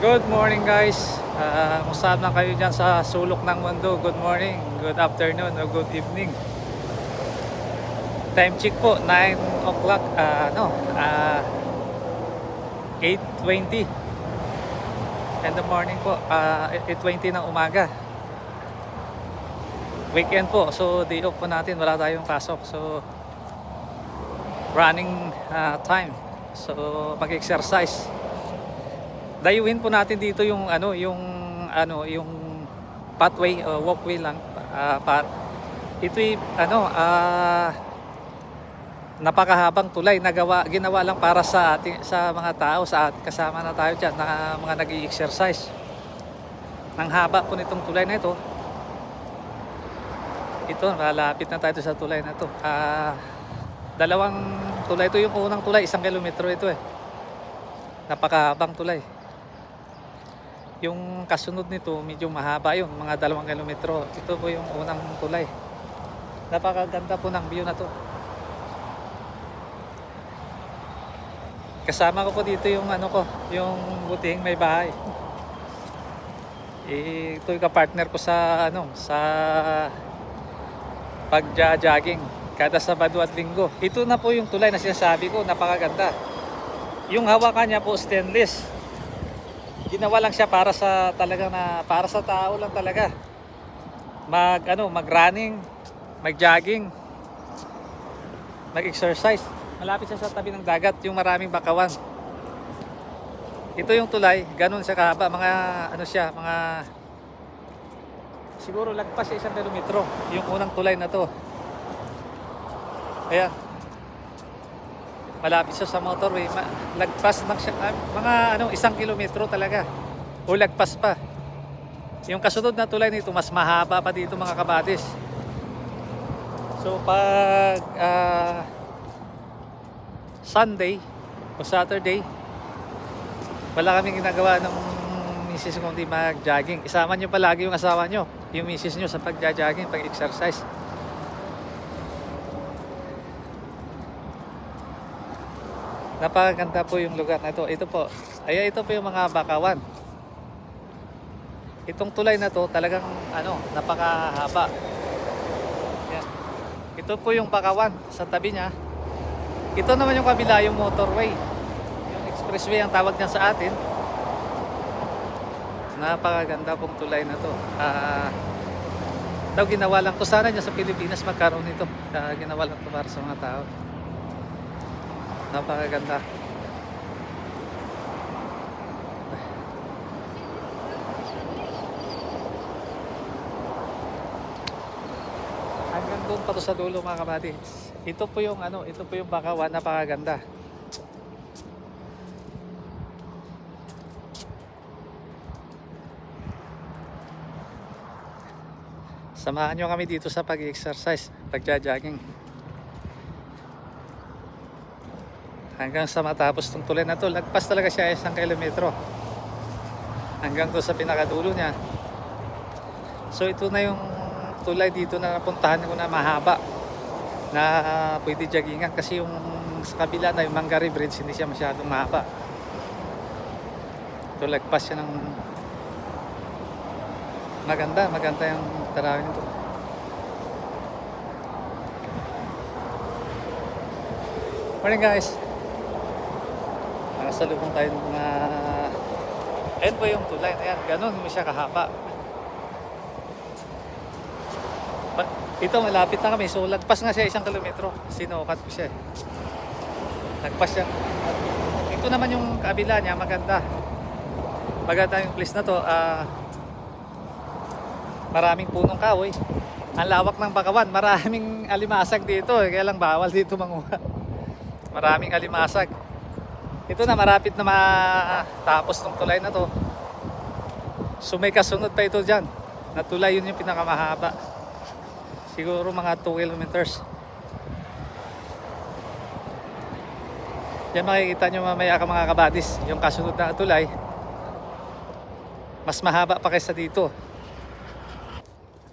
Good morning guys. Uh, Musab lang kayo dyan sa sulok ng mundo. Good morning, good afternoon, o good evening. Time check po, 9 o'clock, ah, ano, ah, 8.20 in the morning po, ah, 8.20 ng umaga. Weekend po, so day off po natin, wala tayong pasok. So, running ah, time. So, mag-exercise dayuhin po natin dito yung ano yung ano yung pathway uh, walkway lang uh, pa, ito ano ah napakahabang tulay nagawa ginawa lang para sa ating sa mga tao sa ating kasama na tayo diyan na mga nag-exercise ang haba po nitong tulay na ito. Ito malapit na tayo sa tulay na to ah dalawang tulay. Ito yung unang tulay isang kilometro ito eh. Napakahabang tulay yung kasunod nito, medyo mahaba yun, mga dalawang kilometro. Ito po yung unang tulay. Napakaganda po ng view na to. Kasama ko po dito yung ano ko, yung buting may bahay. Eh, ito yung partner ko sa ano, sa pagja-jogging kada Sabado at Linggo. Ito na po yung tulay na sinasabi ko, napakaganda. Yung hawakan niya po stainless ginawa lang siya para sa talaga na para sa tao lang talaga. Mag ano mag running mag jogging mag exercise malapit siya sa tabi ng dagat yung maraming bakawan. Ito yung tulay ganun siya kahaba mga ano siya mga siguro lagpas sa isang kilometro yung unang tulay na to. Ayan malapit siya sa motorway, ma- lagpas lang siya, ah, mga ano, isang kilometro talaga. O lagpas pa. Yung kasunod na tulay nito, mas mahaba pa dito mga kabadis. So pag ah, Sunday o Saturday, wala kaming ginagawa ng misis kundi mag-jogging. Isama nyo palagi yung asawa nyo, yung misis nyo sa pag-jogging, pag-exercise. Napakaganda po yung lugar na ito. Ito po. Ay, ito po yung mga bakawan. Itong tulay na to talagang ano, napakahaba. Yan. Ito po yung bakawan sa tabi niya. Ito naman yung kabila, yung motorway. Yung expressway ang tawag niya sa atin. Napakaganda pong tulay na to. Ah, daw ginawa lang to sana niya sa Pilipinas magkaroon nito. Ah, ginawa lang to para sa mga tao. Napakaganda. Hanggang doon pa to sa dulo mga kabady. Ito po yung ano, ito po yung bakawan, napakaganda. Samahan nyo kami dito sa pag-exercise, pagja-jogging. Hanggang sa matapos tong tulay na to lagpas talaga siya isang kilometro. Hanggang to sa pinakadulo niya. So ito na yung tulay dito na napuntahan ko na mahaba na pwede joggingan kasi yung sa kabila na yung Mangari Bridge hindi siya masyadong mahaba. Ito lagpas siya ng maganda maganda yung tarawin nito. Morning guys nakasalubong tayo ng mga ayun po yung tulay. Na yan ganun mo siya kahaba. Ito malapit na kami so lagpas nga siya isang kilometro. Sinukat ko siya. Lagpas siya. Ito naman yung kabila niya maganda. Maganda yung place na to ah maraming punong kahoy. Ang lawak ng bakawan maraming alimasag dito eh, kaya lang bawal dito manguha. Maraming alimasag ito na marapit na matapos ng tulay na to. So may kasunod pa ito dyan. Na tulay yun yung pinakamahaba. Siguro mga 2 kilometers. Yan makikita nyo mamaya ka mga kabadis. Yung kasunod na tulay. Mas mahaba pa kaysa dito.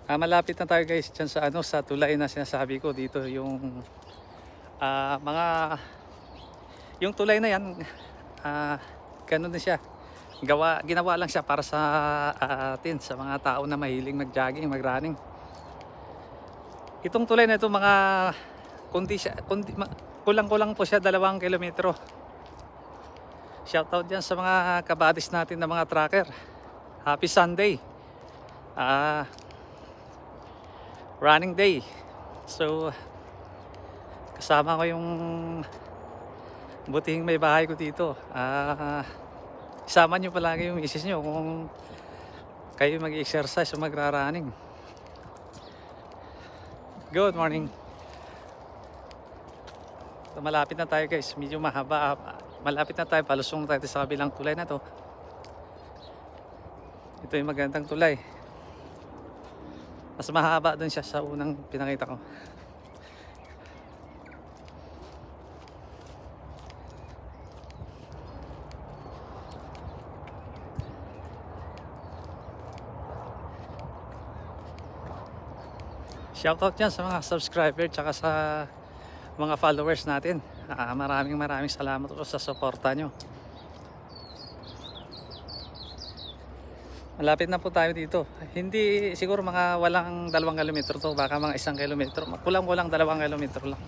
Ah, malapit na tayo guys dyan sa ano sa tulay na sinasabi ko dito yung ah, mga yung tulay na yan, ah, ganun din siya. gawa, ginawa lang siya para sa ah, atin, sa mga tao na mahiling mag-jogging, mag-running. Itong tulay na ito mga kundi siya, kundi, kulang-kulang po siya dalawang kilometro. Shoutout dyan sa mga kabadis natin na mga tracker. Happy Sunday. Ah, running day. So, kasama ko yung butihing may bahay ko dito. Ah, isama nyo palagi yung misis nyo kung kayo mag-exercise o magra-running. Good morning. So, malapit na tayo guys. Medyo mahaba. Malapit na tayo. Palusong tayo sa kabilang tulay na to. Ito yung magandang tulay. Mas mahaba dun siya sa unang pinakita ko. Shoutout dyan sa mga subscriber tsaka sa mga followers natin. Ah, maraming maraming salamat po sa suporta nyo. Malapit na po tayo dito. Hindi siguro mga walang dalawang kilometro to, baka mga isang kilometro. Kulang-kulang dalawang kilometro lang.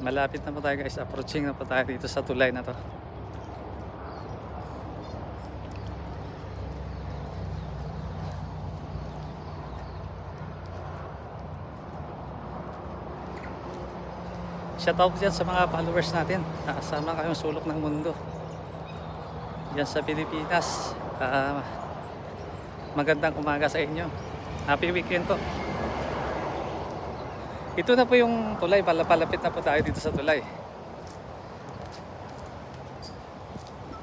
Malapit na po tayo guys. Approaching na po tayo dito sa tulay na to. Shoutout dyan sa mga followers natin. Uh, sama kayong sulok ng mundo. Diyan sa Pilipinas. Ah, magandang umaga sa inyo. Happy weekend po. Ito na po yung tulay. Pala- Palapit na po tayo dito sa tulay.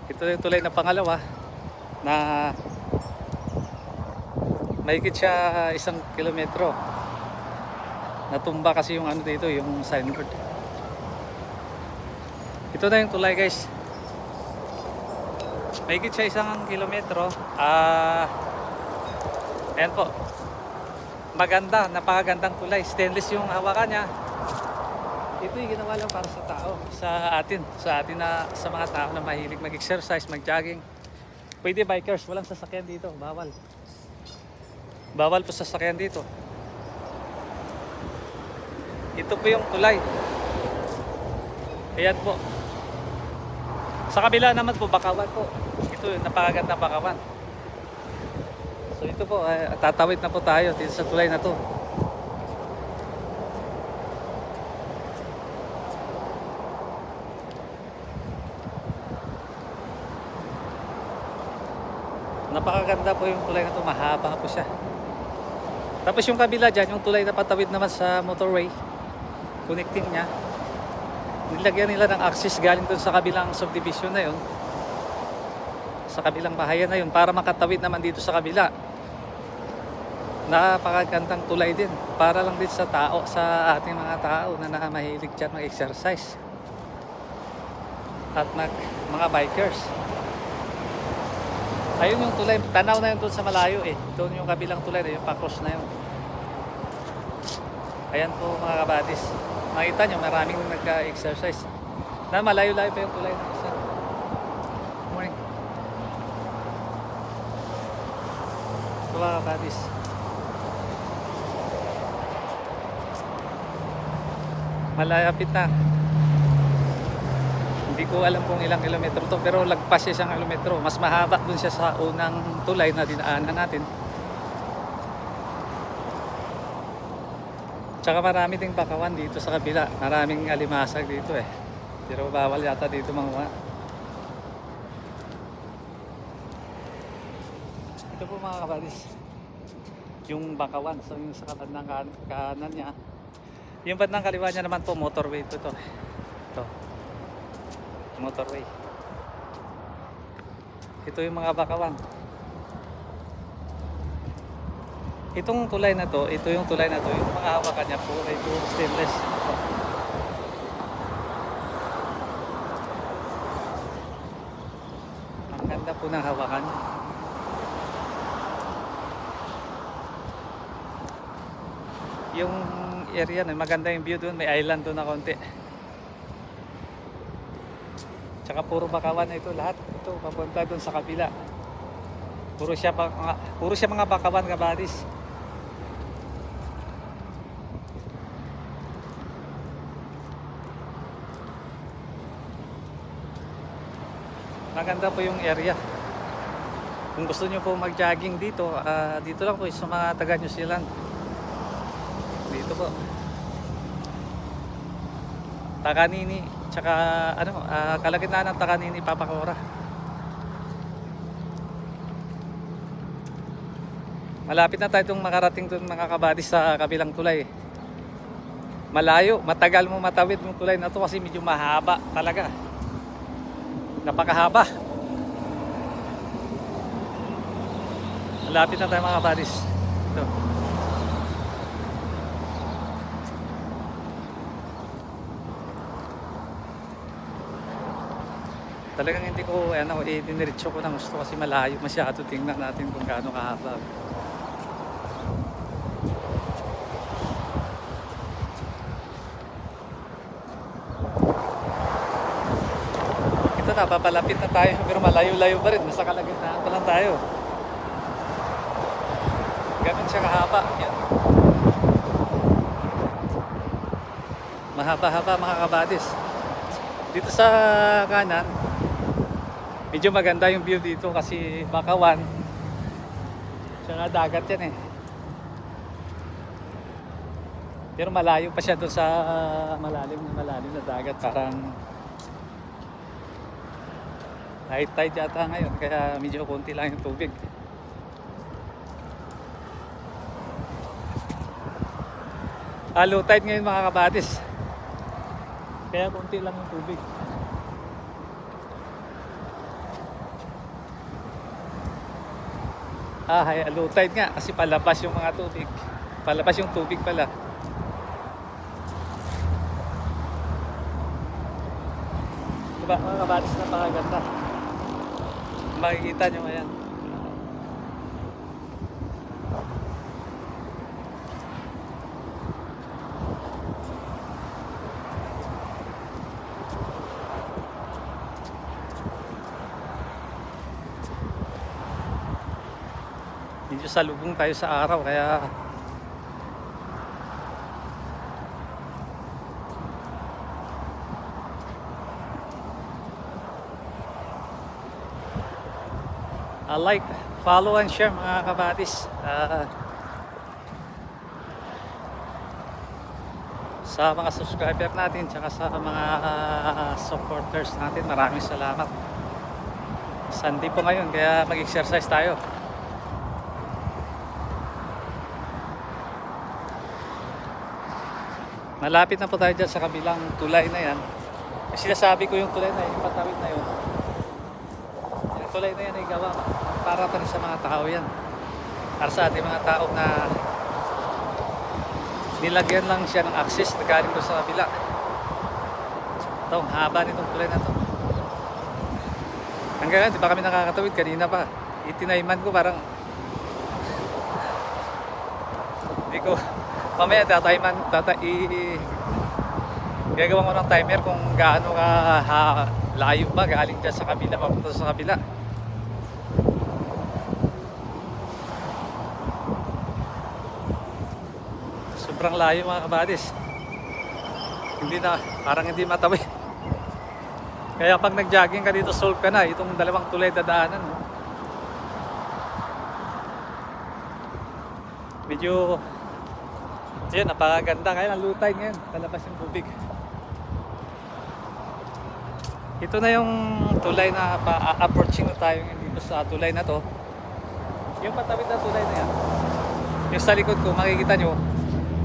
Ito yung tulay na pangalawa na mahigit siya isang kilometro. Natumba kasi yung ano dito, yung signboard. Ito na yung tulay guys. Mahigit siya isang kilometro. Ah, ayan po. Maganda, napakagandang tulay. Stainless yung hawakan niya. Ito yung ginawa lang para sa tao, sa atin, sa atin na sa mga tao na mahilig mag-exercise, mag-jogging. Pwede bikers, walang sasakyan dito, bawal. Bawal po sasakyan dito. Ito po yung tulay. Ayan po. Sa kabila naman po, bakawan po. Ito yung napakaganda bakawan. So ito po, eh, tatawid na po tayo dito sa tulay na to. Napakaganda po yung tulay na to, mahaba po siya. Tapos yung kabila dyan, yung tulay na patawid naman sa motorway, connecting niya, nilagyan nila ng access galing dun sa kabilang subdivision na yun sa kabilang bahayan na yun para makatawid naman dito sa kabila napakagandang tulay din. Para lang din sa tao sa ating mga tao na nakamahilig dyan mag-exercise. At mag, mga bikers. Ayun yung tulay. Tanaw na yun doon sa malayo eh. Doon yung kabilang tulay na yung pakros na yun. Ayan po mga kabadis. Makita nyo maraming nagka-exercise. Na malayo-layo pa yung tulay na isa morning. Ito mga kabadis malapit na. Hindi ko alam kung ilang kilometro to pero lagpas siya siyang kilometro. Mas mahaba dun siya sa unang tulay na dinaanan natin. Tsaka marami ding bakawan dito sa kabila. Maraming alimasag dito eh. Pero bawal yata dito mga ito po mga kabalis yung bakawan. So yung sa kanan, kan kanan niya yung bandang kaliwa niya naman po motorway ito to. Ito. Motorway. Ito yung mga bakawan itong tulay na to ito yung tulay na to yung mga hawakan niya po ay puro stainless. Ito. ang ganda po ng hawakan. Yung area na maganda yung view doon, may island doon na konti. Tsaka puro bakawan ito lahat. Ito papunta doon sa kabila. Puro siya mga, puro siya mga bakawan kabadis. Maganda po yung area. Kung gusto nyo po mag-jogging dito, ah, dito lang po sa mga taga New Zealand. Dito po. Takanini, tsaka ano, ah, kalagitnaan ng Takanini, Papakora. Malapit na tayo itong makarating doon mga kabadis sa kabilang tulay. Malayo, matagal mo matawid yung tulay na to kasi medyo mahaba talaga. Napakahaba. Malapit na tayo mga kabadis. Ito. Talagang hindi ko, ano, eh, diniretso ko ng gusto kasi malayo masyado. Tingnan natin kung gaano kahaba. Ito na, papalapit na tayo. Pero malayo-layo pa rin. Nasa kalagitnaan pa lang tayo. Ganun siya kahaba. Yan. Mahaba-haba mga kabadis. Dito sa kanan, medyo maganda yung view dito kasi Bakawan. Tsaka dagat yan eh. Pero malayo pa siya doon sa malalim na malalim na dagat. Parang high tide yata ngayon kaya medyo konti lang yung tubig. Ah, low tide ngayon mga kabatis. Kaya konti lang yung tubig. Ah, hay, low tide nga kasi palabas yung mga tubig. Palabas yung tubig pala. Diba mga kabatis napakaganda. Makikita nyo ayan. Medyo salubong tayo sa araw kaya uh, like, follow and share mga kabatis. Ah, sa mga subscriber natin tsaka sa mga ah, supporters natin maraming salamat Sunday po ngayon kaya mag-exercise tayo malapit na po tayo dyan sa kabilang tulay na yan. Sinasabi ko yung tulay na yun yung patawid na yun. Yung tulay na yan ay gawa para pa rin sa mga tao yan. Para sa ating mga tao na nilagyan lang siya ng access na galing doon sa kabila. Ito haba nitong tulay na to. Hanggang ngayon di pa kami nakakatawid? Kanina pa. Itinayman ko parang hindi ko mamaya tatayman tata i gagawa ko ng timer kung gaano ka ha, layo ba. Galing dyan sa kabila papunta sa kabila. Sobrang layo mga kabadis. Hindi na parang hindi matawid kaya pag nag jogging ka dito solve ka na. Itong dalawang tulay dadaanan medyo yun napakaganda. Kaya nalutay ngayon. Kalabas yung tubig. Ito na yung tulay na pa-approaching na tayo ngayon dito sa tulay na to. Yung patawid na tulay na yan. Yung sa likod ko makikita nyo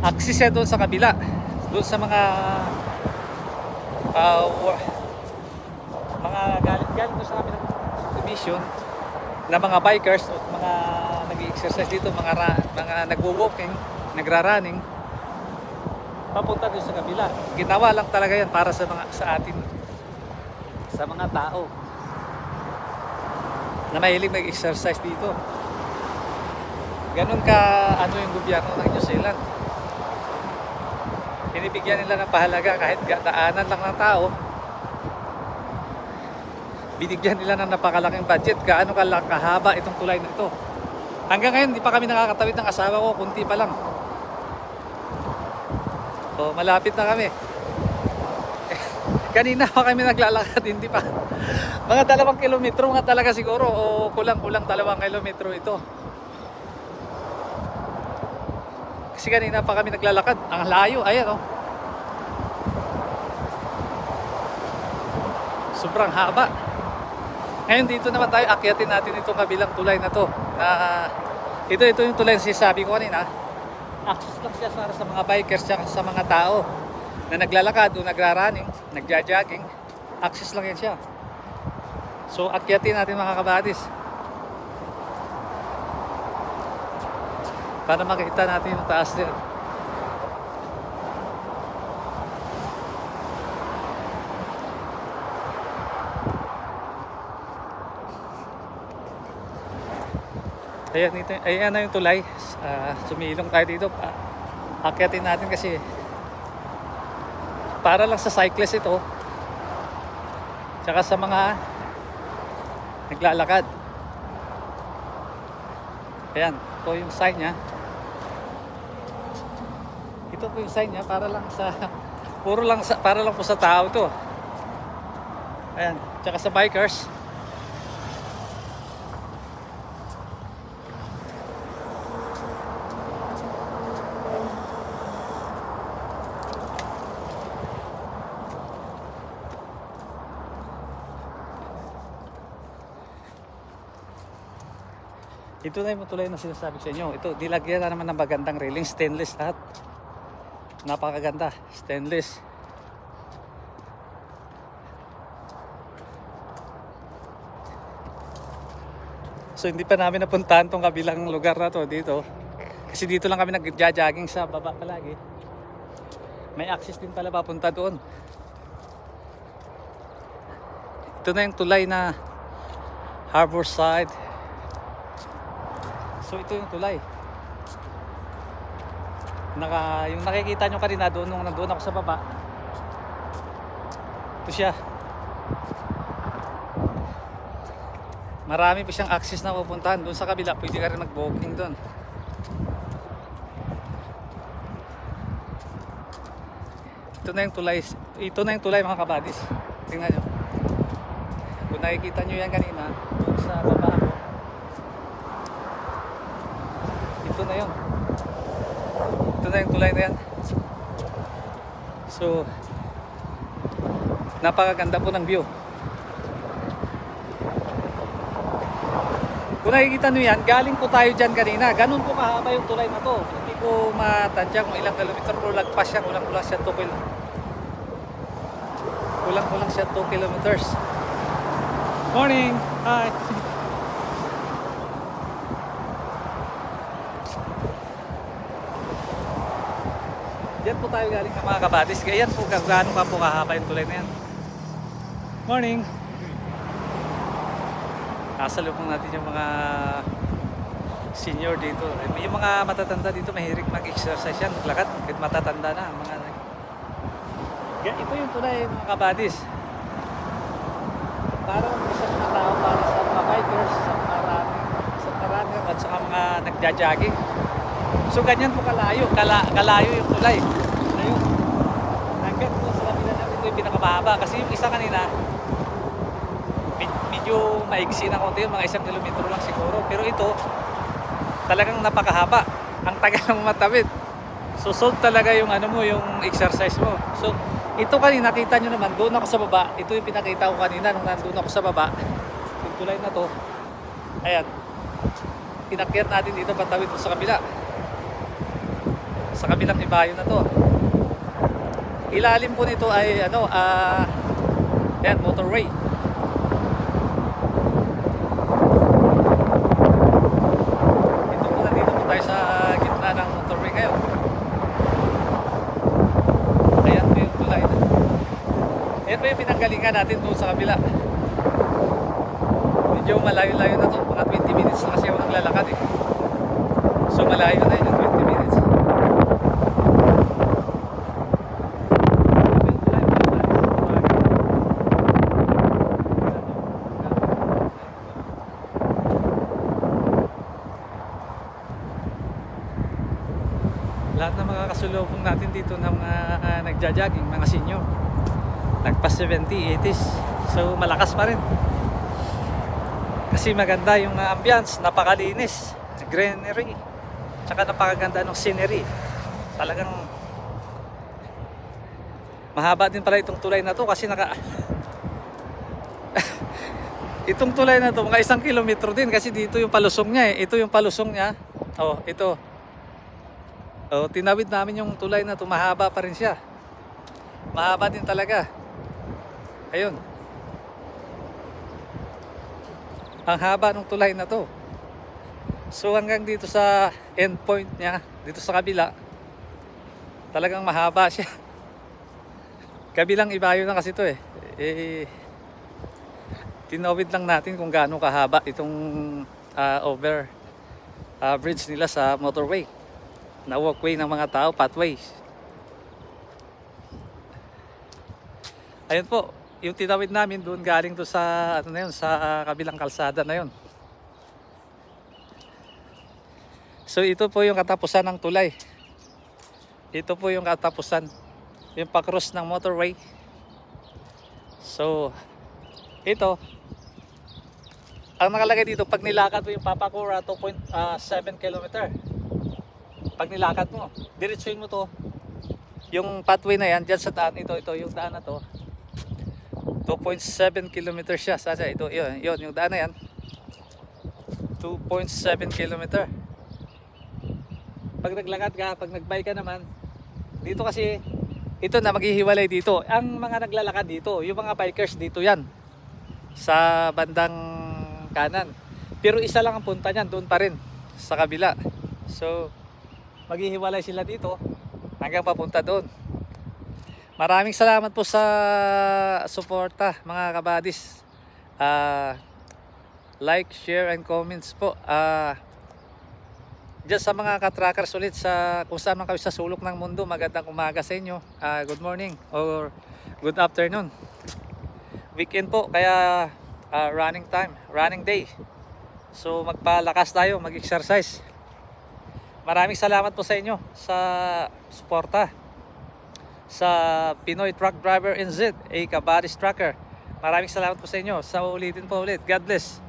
access siya doon sa kabila. Doon sa mga uh, mga galing doon sa kabilang subdivision na mga bikers o mga nag-exercise dito mga ra- mga nagwo-walking nagra-running papunta doon sa kabila ginawa lang talaga yan para sa mga sa atin sa mga tao na mahilig mag-exercise dito. Ganun ka ano yung gobyerno ng New Zealand. Binibigyan nila ng pahalaga kahit daanan lang ng tao. Binigyan nila ng napakalaking budget. Gaano kala- kahaba itong tulay na ito. Hanggang ngayon, hindi pa kami nakakatawid ng asawa ko. Kunti pa lang. So, malapit na kami. Kanina pa kami naglalakad, hindi pa. Mga dalawang kilometro nga talaga siguro o kulang-kulang dalawang kilometro ito. Kasi kanina pa kami naglalakad. Ang layo, ayan oh. Sobrang haba. Ngayon dito naman tayo, akyatin natin itong kabilang tulay na to. Na, ito, ito yung tulay na sinasabi ko kanina. Access lang siya para sa mga bikers at sa mga tao na naglalakad o nagrarunning, nagja-jogging. Access lang yan siya. So, akyatin natin mga kabadis. Para makita natin yung taas din. Ayan, ito, ayan na yung tulay. Ah, sumilong tayo dito. Ah, akyatin natin kasi para lang sa cyclist ito. Tsaka sa mga naglalakad. Ayan, ito yung sign niya. Ito po yung sign niya para lang sa puro lang sa para lang po sa tao to. Ayan, tsaka sa bikers. Ito na yung tulay na sinasabi sa inyo. Ito, nilagyan na naman ng magandang railing. Stainless lahat. Napakaganda. Stainless. So hindi pa namin napuntahan tong kabilang lugar na to dito. Kasi dito lang kami nagja-jogging sa baba palagi. May access din pala papunta doon. Ito na yung tulay na Harbor Side. So ito yung tulay. Naka, yung nakikita nyo kanina doon nung nandoon ako sa baba. Ito siya. Marami pa siyang access na pupuntahan. Doon sa kabila, pwede ka rin mag-booking doon. Ito na yung tulay. Ito na yung tulay mga kabadis. Tingnan nyo. Kung nakikita nyo yan kanina, doon sa baba ako, ito na yun. Ito na yung tulay na yan. So, napakaganda po ng view. Kung nakikita nyo yan, galing po tayo dyan kanina. Ganun po kahaba yung tulay na to. Hindi ko matansya kung ilang kilometer pero lagpas siya. Kulang-kulang siya 2 kil Kulang-kulang siya 2 kilometers. Morning! Hi! tayo galing ng mga kabadis. Ganyan po, gaano pa po kahaba yung tulay na yan. Morning! Kasalubong natin yung mga senior dito. Eh, Yung mga matatanda dito, mahilig mag-exercise yan, maglakad. Kahit matatanda na. Mga... Yan, ito yung tulay mga kabadis. Para sa mga tao, para sa mga bikers, sa mga running, sa mga runner, at sa mga nagja-jogging. So ganyan po kalayo, kala, kalayo yung tulay. Ayun. Hanggang po sa kabila pinakamahaba. Kasi yung isa kanina, med- medyo maigsi na konti yun, mga isang kilometro lang siguro. Pero ito, talagang napakahaba. Ang tagal ng matawid. So solve talaga yung ano mo, yung exercise mo. So ito kanina, nakita nyo naman, doon ako sa baba. Ito yung pinakita ko kanina nung nandun ako sa baba. Yung tulay na to. Ayan. Inakyat natin dito patawid sa kabila sa kabilang ibayo na to. Ilalim po nito ay ano, ah yan, motorway. Ito po nandito po tayo sa gitna ng motorway ngayon. Ayan po yung tulay. Ayan po yung pinanggalingan natin doon sa kabila. Medyo malayo-layo na to. Mga 20 minutes na kasi ako naglalakad eh. So malayo na yun, 20 minutes. Lahat ng mga kasulubong natin dito na mga uh, nagja-jogging, mga senior. Nagpas 70, 80s. So malakas pa rin. Kasi maganda yung uh, ambience, napakalinis, greenery, tsaka napakaganda ng scenery. Talagang mahaba din pala itong tulay na to kasi naka itong tulay na to mga isang kilometro din kasi dito yung palusong niya eh. Ito yung palusong niya. Oh, ito. Oh, tinawid namin yung tulay na to, mahaba pa rin siya. Mahaba din talaga. Ayun. Ang haba ng tulay na to. So hanggang dito sa end point niya, dito sa kabila, talagang mahaba siya. Kabilang ibayo na kasi to eh. Eh, tinawid lang natin kung gaano kahaba itong ah, over ah, bridge nila sa motorway na walkway ng mga tao, pathways. Ayun po, yung tinawid namin doon galing to sa ano na yun, sa kabilang kalsada na yun. So ito po yung katapusan ng tulay. Ito po yung katapusan. Yung pa-cross ng motorway. So ito ang nakalagay dito pag nilakad mo yung Papakura 2.7 kilometer pag nilakad mo, diretsuin mo to. Yung pathway na yan, dyan sa daan, ito, ito, yung daan na to. 2.7 kilometer siya. Sasa, ito, yun, yun, yung daan na yan. 2.7 kilometer. Pag naglakad ka, pag nagbike ka naman, dito kasi, ito na maghihiwalay dito. Ang mga naglalakad dito, yung mga bikers dito yan. Sa bandang kanan. Pero isa lang ang punta niyan, doon pa rin. Sa kabila. So, maghihiwalay sila dito hanggang papunta doon. Maraming salamat po sa suporta mga kabadis. Ah, like, share, and comments po. Ah, Diyan sa mga katrackers ulit sa kung saan man kayo sa sulok ng mundo, magandang umaga sa inyo. Ah, good morning or good afternoon. Weekend po, kaya ah, running time, running day. So magpalakas tayo, mag-exercise. Maraming salamat po sa inyo sa suporta sa Pinoy Truck Driver NZ, a Kabaris Trucker. Maraming salamat po sa inyo. Sa ulitin po ulit. God bless.